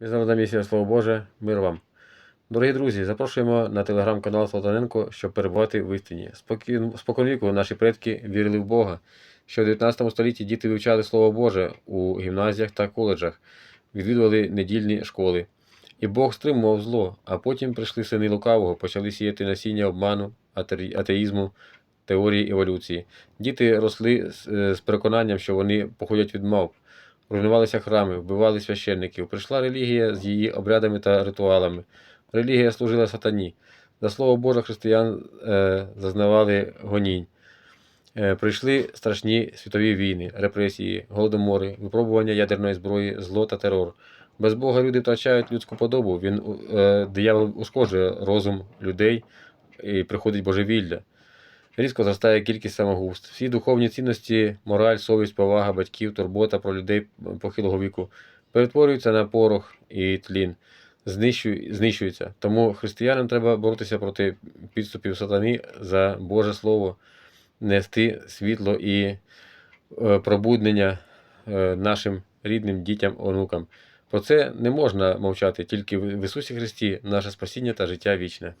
Міжнародна місія Слово Боже, мир вам. Дорогі друзі, запрошуємо на телеграм-канал Солтаненко, щоб перебувати в істині. Споконвіку наші предки вірили в Бога. Ще в 19 столітті діти вивчали Слово Боже у гімназіях та коледжах, відвідували недільні школи. І Бог стримував зло, а потім прийшли сини лукавого, почали сіяти насіння обману, атеїзму, теорії еволюції. Діти росли е, з переконанням, що вони походять від мавп. Руйнувалися храми, вбивали священників. Прийшла релігія з її обрядами та ритуалами. Релігія служила сатані. За слово Боже, християн е, зазнавали гонінь. Е, прийшли страшні світові війни, репресії, голодомори, випробування ядерної зброї, зло та терор. Без Бога люди втрачають людську подобу. Він е, диявол ушкоджує розум людей і приходить божевілля. Різко зростає кількість самогубств. Всі духовні цінності, мораль, совість, повага батьків, турбота про людей похилого віку перетворюються на порох і тлін, знищуються. Тому християнам треба боротися проти підступів сатани за Боже Слово, нести світло і е, пробуднення е, нашим рідним дітям, онукам. Про це не можна мовчати, тільки в в Ісусі Христі наше спасіння та життя вічне.